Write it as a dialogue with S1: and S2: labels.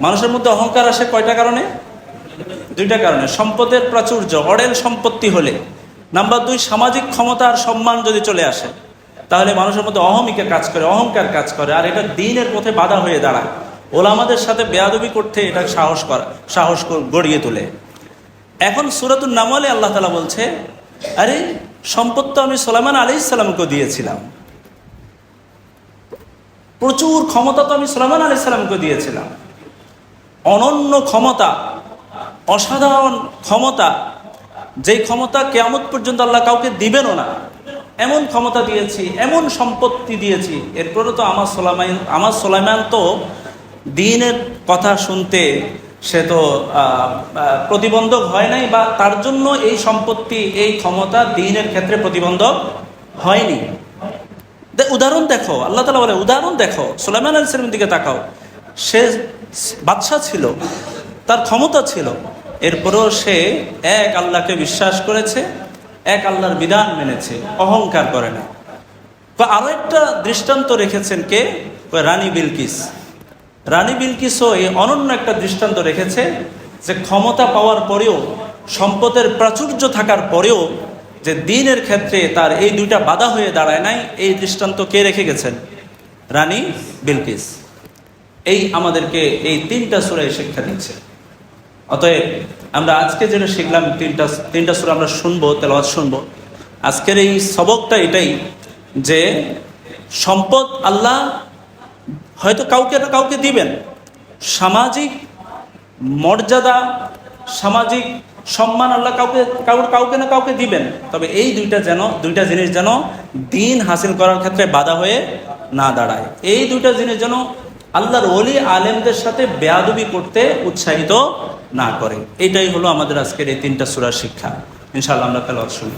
S1: মানুষের মধ্যে অহংকার আসে কয়টা কারণে? দুইটা কারণে। সম্পদের প্রাচুর্য অডেল সম্পত্তি হলে। নাম্বার দুই, সামাজিক ক্ষমতা আর সম্মান যদি চলে আসে, তাহলে মানুষের মধ্যে অহমিকা কাজ করে, অহংকার কাজ করে। আর এটা দিনের পথে বাধা হয়ে দাঁড়ায়। ওলামাদের সাথে বেয়াদবি করতে এটা সাহস করা, সাহস গড়িয়ে তোলে। এখন সুরাতুল নামলে আল্লাহ তালা বলছে, আরে, সম্পদ তো আমি সোলাইমান আলি ইসলামকে দিয়েছিলাম। প্রচুর ক্ষমতা তো আমি সোলাইমান আলি ইসলামকে দিয়েছিলাম। অনন্য ক্ষমতা, অসাধারণ ক্ষমতা যেই ক্ষমতা কেয়ামত পর্যন্ত আল্লাহ কাউকে দিবেনও না। এমন ক্ষমতা দিয়েছি, এমন সম্পত্তি দিয়েছি। এরপরে তো আমার সোলাইমান আমার সোলাইমান তো দিনের কথা শুনতে সে তো প্রতিবন্ধক হয় নাই বা তার জন্য এই সম্পত্তি, এই ক্ষমতা দিনের ক্ষেত্রে প্রতিবন্ধক হয়নি। উদাহরণ দেখো, আল্লাহ তালা বলে, উদাহরণ দেখো, সুলাইমান আল ইসলামের দিকে তাকাও। সে বাদশাহ ছিল, তার ক্ষমতা ছিল। এরপরেও সে এক আল্লাহকে বিশ্বাস করেছে, এক আল্লাহর বিধান মেনেছে, অহংকার করে না। তো আরও একটা দৃষ্টান্ত রেখেছেন কে? রানী বিলকিস। রানী বিলকিসও এই অনন্য একটা দৃষ্টান্ত রেখেছে যে ক্ষমতা পাওয়ার পরেও, সম্পদের প্রাচুর্য থাকার পরেও যে দিনের ক্ষেত্রে তার এই দুইটা বাধা হয়ে দাঁড়ায় নাই, এই দৃষ্টান্ত কে রেখে গেছেন? রানী বিলকিস। এই আমাদেরকে এই তিনটা সুরায় শিক্ষা দিচ্ছে। অতএব আমরা আজকে যেটা শিখলাম, তিনটা তিনটা সুরা আমরা শুনব, তেলাওয়াত শুনব। আজকের এই সবকটা এটাই যে সম্পদ আল্লাহ হয়তো কাউকে না কাউকে দিবেন। সামাজিক মর্যাদা, সামাজিক সম্মান আল্লাহ কাউকে কাউকে কাউকে না কাউকে দিবেন। তবে এই দুইটা যেন, দুইটা জিনিস যেন দিন হাসিল করার ক্ষেত্রে বাধা হয়ে না দাঁড়ায়। এই দুইটা জিনিস যেন আল্লাহর অলি আলেমদের সাথে বেয়াদবি করতে উৎসাহিত না করে। এটাই হলো আমাদের আজকের এই তিনটা সুরার শিক্ষা। ইনশাআল্লাহ আমরা তাহলে শুনি